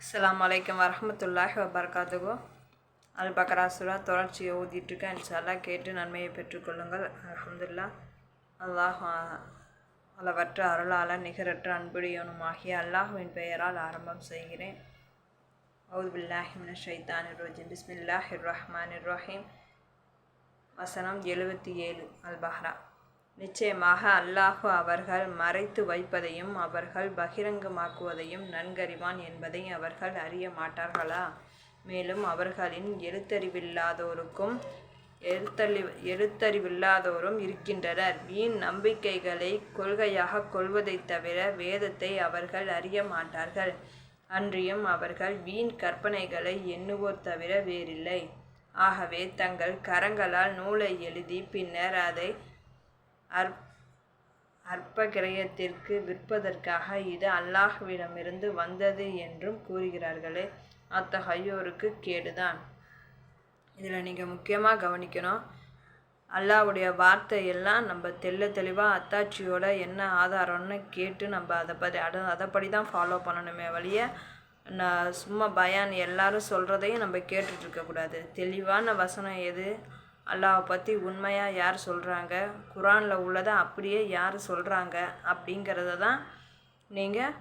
அஸ்லாம் வலைக்கம் வரமத்துல்லாஹி வபர்காத்துகோ அல் பக்ரா தொடர்ச்சியை ஓதிட்டுருக்கேன் இன்ஷால்லா கேட்டு நன்மையை பெற்றுக்கொள்ளுங்கள் அலமதுல்லா அல்லாஹ் அளவற்ற அருளால் நிகரற்ற அன்புடையவனுமாகிய அல்லாஹுவின் பெயரால் ஆரம்பம் செய்கிறேன். அவுது பில்லாஹி மின ஷைத்தானிர் பிஸ்மில்லாஹிர் ரஹ்மான் ரஹீம். வசனம் எழுபத்தி ஏழு. அல் பஹ்ரா நிச்சயமாக அல்லாஹு அவர்கள் மறைத்து வைப்பதையும் அவர்கள் பகிரங்கமாக்குவதையும் நன்கறிவான் என்பதை அவர்கள் அறிய மாட்டார்களா? மேலும் அவர்களின் எழுத்தறிவில்லாதோருக்கும் எழுத்தறி எழுத்தறிவில்லாதோரும் இருக்கின்றனர். வீண் நம்பிக்கைகளை கொள்கையாக கொள்வதைத் தவிர வேதத்தை அவர்கள் அறிய மாட்டார்கள். அன்றியும் அவர்கள் வீண் கற்பனைகளை எண்ணுவோர் தவிர வேறில்லை. ஆகவே தங்கள் கரங்களால் நூலை எழுதி பின்னர் அதை அர் அற்ப கிரயத்திற்கு விற்பதற்காக இது அல்லாஹ்விடமிருந்து வந்தது என்றும் கூறுகிறார்களே. அத்தகையோருக்கு கேடுதான். இதில் நீங்கள் முக்கியமாக கவனிக்கணும். அல்லாவுடைய வார்த்தையெல்லாம் நம்ம தெள்ள தெளிவாக அத்தாட்சியோட என்ன ஆதாரம்னு கேட்டு நம்ம அதை பற்றி அட அதைப்படி தான் ஃபாலோ பண்ணணுமே வழிய நான் சும்மா பயான் எல்லாரும் சொல்கிறதையும் நம்ம கேட்டுட்ருக்கக்கூடாது தெளிவான வசனம் எது? அல்லாவை பற்றி உண்மையாக யார் சொல்கிறாங்க குரானில் உள்ளதை அப்படியே யார் சொல்கிறாங்க அப்படிங்கிறத தான் நீங்கள்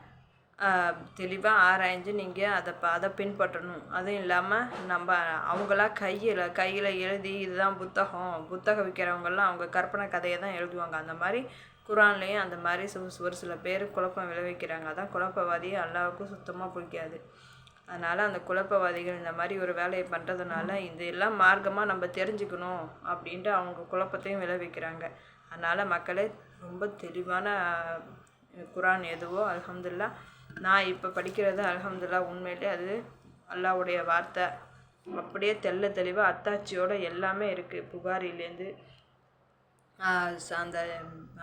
தெளிவாக ஆராய்ஞ்சு நீங்கள் அதை ப அதை பின்பற்றணும். அதுவும் இல்லாமல் நம்ம அவங்களா கையில் கையில் எழுதி இதுதான் புத்தகம். புத்தகம் விற்கிறவங்கெல்லாம் அவங்க கற்பனை கதையை தான் எழுதுவாங்க. அந்த மாதிரி குரான்லேயும் அந்த மாதிரி ஒரு சில பேர் குழப்பம் விளைவிக்கிறாங்க. அதான் குழப்பவாதி அல்லாவுக்கும் சுத்தமாக பிடிக்காது. அதனால் அந்த குழப்பவாதிகள் இந்த மாதிரி ஒரு வேலையை பண்ணுறதுனால இது எல்லாம் மார்க்கமாக நம்ம தெரிஞ்சுக்கணும் அப்படின்ட்டு அவங்க குழப்பத்தையும் விளைவிக்கிறாங்க. அதனால் மக்களே ரொம்ப தெளிவான குரான் எதுவோ அலமதுல்லா நான் இப்போ படிக்கிறது அலமதுல்லா உண்மையிலே அது அல்லாவுடைய வார்த்தை. அப்படியே தெல்ல தெளிவாக அத்தாட்சியோடு எல்லாமே இருக்குது புகாரிலேருந்து அந்த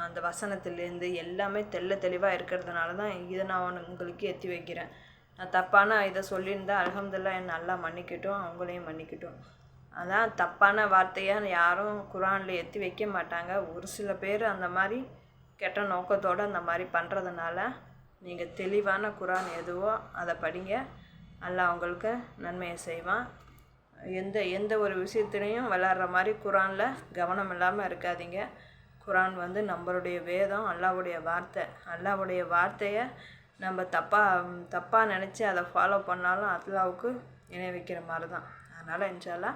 அந்த வசனத்துலேருந்து எல்லாமே தெல்ல தெளிவாக இருக்கிறதுனால தான் இதை நான் உங்களுக்கு எத்தி வைக்கிறேன். நான் தப்பான இதை சொல்லியிருந்தேன் அலமதுல்லா என் நல்லா மன்னிக்கட்டும் அவங்களையும் மன்னிக்கட்டும். அதான் தப்பான வார்த்தையாக யாரும் குரானில் எத்தி வைக்க மாட்டாங்க. ஒரு சில பேர் அந்த மாதிரி கெட்ட நோக்கத்தோடு அந்த மாதிரி பண்ணுறதுனால நீங்கள் தெளிவான குரான் எதுவோ அதை படிங்க. அல்லாஹ் அவங்களுக்கு நன்மையை செய்வான். எந்த எந்த ஒரு விஷயத்துலையும் விளாட்ற மாதிரி குரானில் கவனம் இல்லாமல் இருக்காதீங்க. குரான் வந்து நம்மளுடைய வேதம் அல்லாவுடைய வார்த்தை. அல்லாவுடைய வார்த்தையை நம்ம தப்பாக தப்பாக நினச்சி அதை ஃபாலோ பண்ணாலும் அல்லாவுக்கு இணை வைக்கிற மாதிரி தான் அதனால் இன்ஷால்லா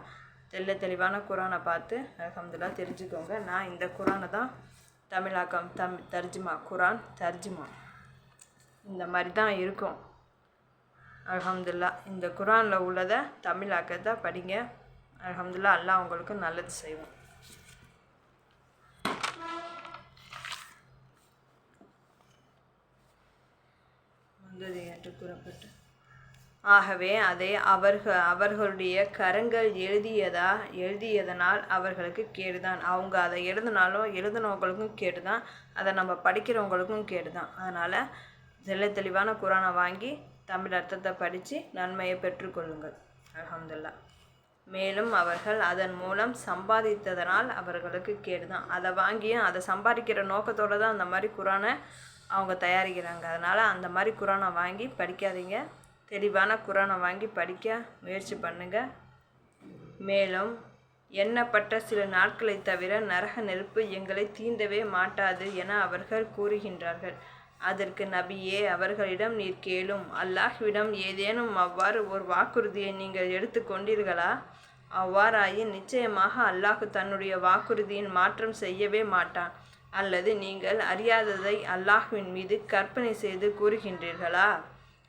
தெல்ல தெளிவான குரானை பார்த்து அலமதுல்லா தெரிஞ்சுக்கோங்க. நான் இந்த குரானை தான் தமிழாக்கம் தம் தர்ஜுமா குரான் தர்ஜுமா. இந்த மாதிரி தான் இருக்கும். அலமதுல்லா இந்த குரானில் உள்ளதை தமிழாக்கத்தை படிங்க. அலமதுல்லா எல்லாம் உங்களுக்கு நல்லது செய்வோம் வந்தது என்று கூறப்பட்டது ஆகவே அதை அவர்கள் அவர்களுடைய கரங்கள் எழுதியதா எழுதியதனால் அவர்களுக்கு கேடுதான். அவங்க அதை எழுதினாலும் எழுதினவங்களுக்கும் கேடுதான். அதை நம்ம படிக்கிறவங்களுக்கும் கேடுதான். அதனால் தெல்ல தெளிவான குரானை வாங்கி தமிழ் அர்த்தத்தை படித்து நன்மையை பெற்றுக்கொள்ளுங்கள் அலமதுல்லா மேலும் அவர்கள் அதன் மூலம் சம்பாதித்ததனால் அவர்களுக்கு கேடுதான். அதை வாங்கியும் அதை சம்பாதிக்கிற நோக்கத்தோடு தான் அந்த மாதிரி குரானை அவங்க தயாரிக்கிறாங்க. அதனால் அந்த மாதிரி குரானை வாங்கி படிக்காதீங்க. தெளிவான குரானை வாங்கி படிக்க முயற்சி பண்ணுங்கள் மேலும் எண்ணப்பட்ட சில நாட்களை தவிர நரக நெருப்பு எங்களை தீண்டவே மாட்டாது என அவர்கள் கூறுகின்றார்கள். அதற்கு நபியே அவர்களிடம் நீர் கேளும். அல்லாஹ்விடம் ஏதேனும் அவ்வாறு ஒரு வாக்குறுதியை நீங்கள் எடுத்து கொண்டீர்களா? அவ்வாறாயின் நிச்சயமாக அல்லாஹு தன்னுடைய வாக்குறுதியின் மாற்றம் செய்யவே மாட்டான். அல்லது நீங்கள் அறியாததை அல்லாஹ்வின் மீது கற்பனை செய்து கூறுகின்றீர்களா?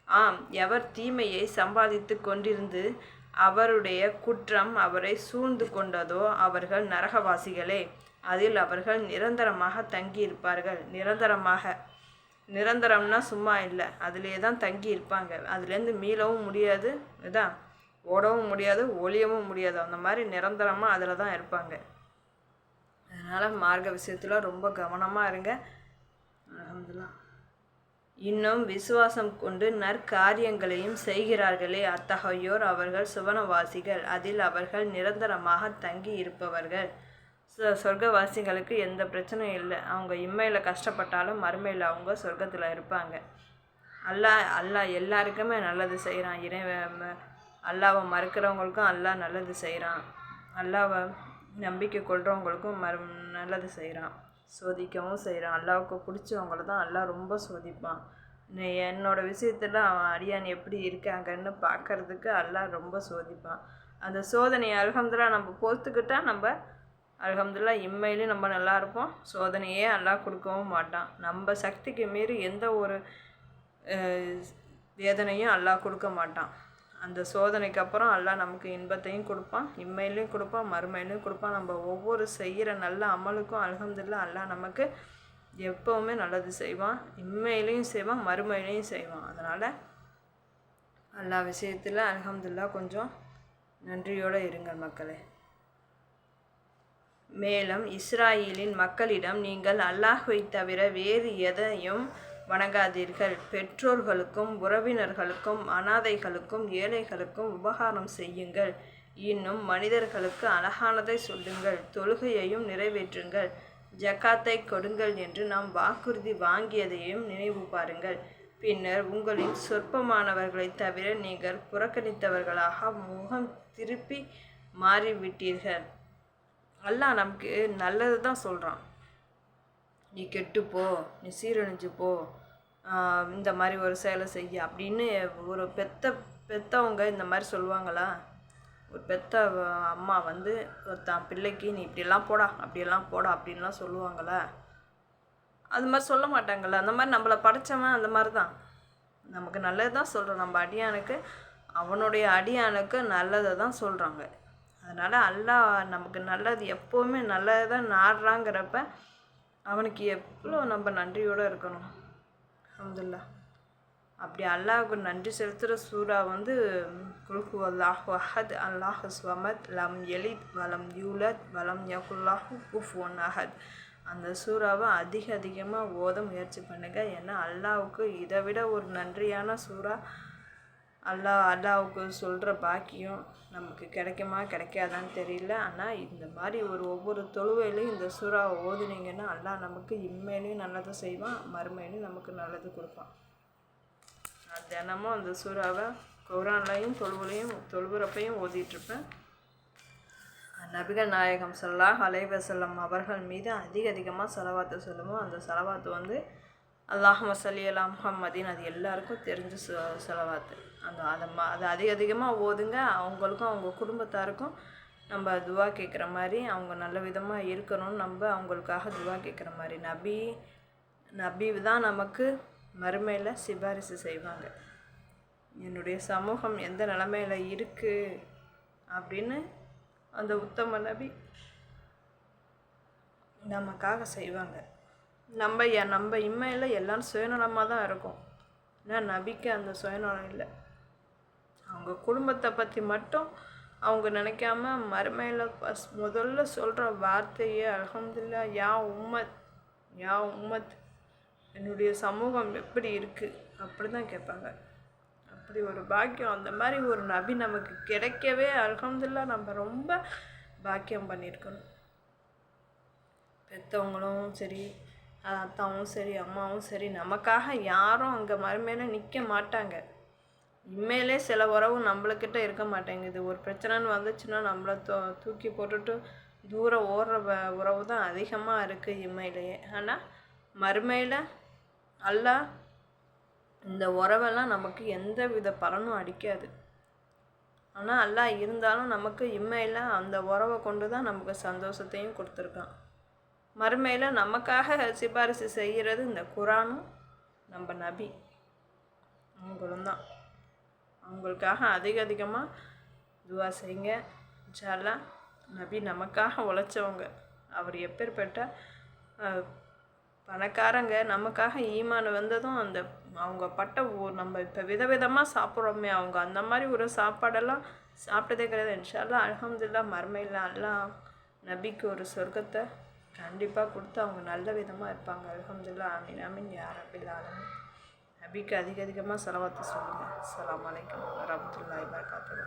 ஆம் எவர் தீமையை சம்பாதித்து கொண்டிருந்து அவருடைய குற்றம் அவரை சூழ்ந்து கொண்டதோ அவர்கள் நரகவாசிகளே அதில் அவர்கள் நிரந்தரமாக தங்கியிருப்பார்கள். நிரந்தரமாக நிரந்தரம்னா சும்மா இல்லை அதிலே தான் தங்கி இருப்பாங்க அதுலேருந்து மீளவும் முடியாது இதான் ஓடவும் முடியாது ஒளியவும் முடியாது. அந்த மாதிரி நிரந்தரமாக அதில் தான் இருப்பாங்க. அதனால் மார்க்க விஷயத்தில் ரொம்ப கவனமாக இருங்க. அலமதுல்லாம் இன்னும் விசுவாசம் கொண்டு நற்காரியங்களையும் செய்கிறார்களே அத்தகையோர் அவர்கள் சுவனவாசிகள். அதில் அவர்கள் நிரந்தரமாக தங்கி இருப்பவர்கள். சொர்க்கவாசிகளுக்கு எந்த பிரச்சனையும் இல்லை. அவங்க இம்மையில் கஷ்டப்பட்டாலும் மறுமையில் அவங்க சொர்க்கத்தில் இருப்பாங்க. அல்லாஹ் அல்லாஹ் எல்லாருக்குமே நல்லது செய்கிறான் இறை அல்லாவை மறுக்கிறவங்களுக்கும் அல்லாஹ் நல்லது செய்கிறான் அல்லாவை நம்பிக்கை கொள்கிறவங்களுக்கும் மறு நல்லது செய்கிறான் சோதிக்கவும் செய்கிறான் அல்லாவுக்கு பிடிச்சவங்கள தான் அல்லாஹ் ரொம்ப சோதிப்பான். என்னோடய விஷயத்தில் அவன் அடியான் எப்படி இருக்காங்கன்னு பார்க்கறதுக்கு அல்லாஹ் ரொம்ப சோதிப்பான். அந்த சோதனையை அல்ஹம்துல்லா நம்ம பொறுத்துக்கிட்டா நம்ம அல்ஹம்துல்லா இம்மையிலையும் நம்ம நல்லா இருப்போம். சோதனையே அல்லா கொடுக்கவும் மாட்டான். நம்ம சக்திக்கு மீறி எந்த ஒரு வேதனையும் அல்லாஹ் கொடுக்க மாட்டான். அந்த சோதனைக்கு அப்புறம் அல்லாஹ் நமக்கு இன்பத்தையும் கொடுப்பான் இம்மையிலையும் கொடுப்பான் மறுமையிலையும் கொடுப்பான். நம்ம ஒவ்வொரு செய்கிற நல்ல அமலுக்கும் அல்ஹம்துல்லா அல்லா நமக்கு எப்போவுமே நல்லது செய்வான் இம்மையிலையும் செய்வான் மறுமையிலையும் செய்வான். அதனால் எல்லா விஷயத்தில் அல்ஹம்துல்லா கொஞ்சம் நன்றியோடு இருங்கள் மக்களே. மேலும் இஸ்ராயேலின் மக்களிடம் நீங்கள் அல்லாஹ்வை தவிர வேறு எதையும் வணங்காதீர்கள். பெற்றோர்களுக்கும் உறவினர்களுக்கும் அனாதைகளுக்கும் ஏழைகளுக்கும் உபகாரம் செய்யுங்கள். இன்னும் மனிதர்களுக்கு அழகானதை சொல்லுங்கள். தொழுகையையும் நிறைவேற்றுங்கள். ஜக்காத்தை கொடுங்கள் என்று நாம் வாக்குறுதி வாங்கியதையும் நினைவு பாருங்கள். பின்னர் உங்களின் சொற்பமானவர்களைத் தவிர நீங்கள் புறக்கணித்தவர்களாக முகம் திருப்பி மாறிவிட்டீர்கள். அல்லாஹ் நமக்கு நல்லது தான் சொல்கிறான் நீ கெட்டுப்போ நீ சீரழிஞ்சு போ இந்த மாதிரி ஒரு செயலை செய்ய அப்படின்னு ஒரு பெத்த பெத்தவங்க இந்த மாதிரி சொல்லுவாங்களா? ஒரு பெத்த அம்மா வந்து ஒரு தான் பிள்ளைக்கு நீ இப்படிலாம் போடா அப்படியெல்லாம் போடா அப்படின்லாம் சொல்லுவாங்களா? அது மாதிரி சொல்ல மாட்டாங்கள்ல அந்த மாதிரி நம்மளை படைச்சவன் அந்த மாதிரி தான். நமக்கு நல்லது தான் சொல்கிறோம் நம்ம அடியானுக்கு அவனுடைய அடியானுக்கு நல்லதை தான் சொல்கிறாங்க அதனால் அல்லாஹ் நமக்கு நல்லது எப்போவுமே நல்லதை தான் நாடுறாங்கிறப்ப அவனுக்கு எவ்வளோ நம்ம நன்றியோடு இருக்கணும். அப்துல்லா அப்படி அல்லாஹுக்கு நன்றி செலுத்துகிற சூறா வந்து குல்ஹு அல்லாஹ் அஹத். அல்லாஹ் ஸ்வமத் லம் எலித் வலம் யூலத் வலம் யகுல்லாஹு ஒன் அஹத். அந்த சூறாவை அதிக அதிகமாக ஓத முயற்சி பண்ணுங்கள் ஏன்னா அல்லாவுக்கு இதை விட ஒரு நன்றியான சூறா அல்லாஹ் அல்லாவுக்கு சொல்கிற பாக்கியம் நமக்கு கிடைக்குமா கிடைக்காதான்னு தெரியல. ஆனால் இந்த மாதிரி ஒரு ஒவ்வொரு தொழுவையிலையும் இந்த சூறாவை ஓதுனீங்கன்னா அல்லாஹ் நமக்கு இம்மையிலையும் நல்லதை செய்வான் மறுமையிலையும் நமக்கு நல்லது கொடுப்பான். நான் தினமும் அந்த சூறாவை குரான்லையும் தொழுவுலையும் தொழுவுறப்பையும் ஓதிட்டுருப்பேன். நபிகள் நாயகம் ஸல்லல்லாஹு அலைவசல்லம் அவர்கள் மீது அதிக அதிகமாக செலவாத்து சொல்லுவோம் அந்த செலவாத்து வந்து அல்லாஹ் மசலி அலா முஹம்மதின். அது எல்லாருக்கும் தெரிஞ்ச சொ செலவாத்து. அந்த அதை ம அதை அதிக அதிகமாக ஓதுங்க. அவங்களுக்கும் அவங்க குடும்பத்தாருக்கும் நம்ம துவா கேட்குற மாதிரி அவங்க நல்ல விதமாக இருக்கணும்னு நம்ம அவங்களுக்காக துவா கேட்குற மாதிரி நபி நபி தான் நமக்கு மறுமையில் சிபாரிசு செய்வாங்க. என்னுடைய சமூகம் எந்த நிலமையில இருக்குது அப்படின்னு அந்த உத்தம நபி நமக்காக செய்வாங்க. நம்ம நம்ம இம்மையில் எல்லாம் சுயநலமாக தான் இருக்கும். ஏன்னா நபிக்கு அந்த சுயநலம் இல்லை. அவங்க குடும்பத்தை பற்றி மட்டும் அவங்க நினைக்காம மறுமையில் ஃபஸ் முதல்ல சொல்கிற வார்த்தையே அல்ஹம்துலில்லாஹ் யா உம்மத் யா உம்மத் என்னுடைய சமூகம் எப்படி இருக்குது அப்படி தான் கேட்பாங்க. அப்படி ஒரு பாக்கியம் அந்த மாதிரி ஒரு நபி நமக்கு கிடைக்கவே அல்ஹம்துலில்லாஹ் நம்ம ரொம்ப பாக்கியம் பண்ணியிருக்கணும். பெற்றவங்களும் சரி அத்தாவும் சரி அம்மாவும் சரி நமக்காக யாரும் அங்கே மறுமையில நிற்க மாட்டாங்க. இம்மையிலே சில உறவு நம்மளுக்கிட்ட இருக்க மாட்டேங்குது. ஒரு பிரச்சனைன்னு வந்துச்சுன்னா நம்மளை தூ தூக்கி போட்டுட்டு தூரம் ஓடுற வ- உறவு தான் அதிகமாக இருக்குது இம்மையிலேயே ஆனால் மறுமையில் அல்லா இந்த உறவெல்லாம் நமக்கு எந்த வித பலனும் அடிக்காது. ஆனால் அல்லாஹ் இருந்தாலும் நமக்கு இம்மையில் அந்த உறவை கொண்டு தான் நமக்கு சந்தோஷத்தையும் கொடுத்துருக்கான். மறுமையில் நமக்காக சிபாரிசு செய்கிறது இந்த குரானும் நம்ம நபி. அவங்களும் தான் அவங்களுக்காக அதிக அதிகமாக துவா செய்யுங்க. ஜாலா நபி நமக்காக உழைச்சவங்க. அவர் எப்பேற்பட்ட பணக்காரங்க நமக்காக ஈமான் வந்ததும் அந்த அவங்க பட்ட நம்ம இப்போ விதவிதமாக சாப்பிட்றோமே அவங்க அந்த மாதிரி ஒரு சாப்பாடெல்லாம் சாப்பிட்டதே கிடையாது. இன்ஷால்லா அல்ஹம்துலில்லாஹ் மறுமையில் அல்லாஹ் நபிக்கு ஒரு சொர்க்கத்தை கண்டிப்பாக கொடுத்து அவங்க நல்ல விதமாக இருப்பாங்க. அலமதுல்லா ஆமீன் ஆமீன். யா ரபில் ஆலமீன் நபிக்கு அதிக அதிகமாக செலவாத்து சொல்லுங்கள் அஸ்ஸலாமு அலைக்கும் வரமத்துல்லாஹி வபரகாத்துஹு.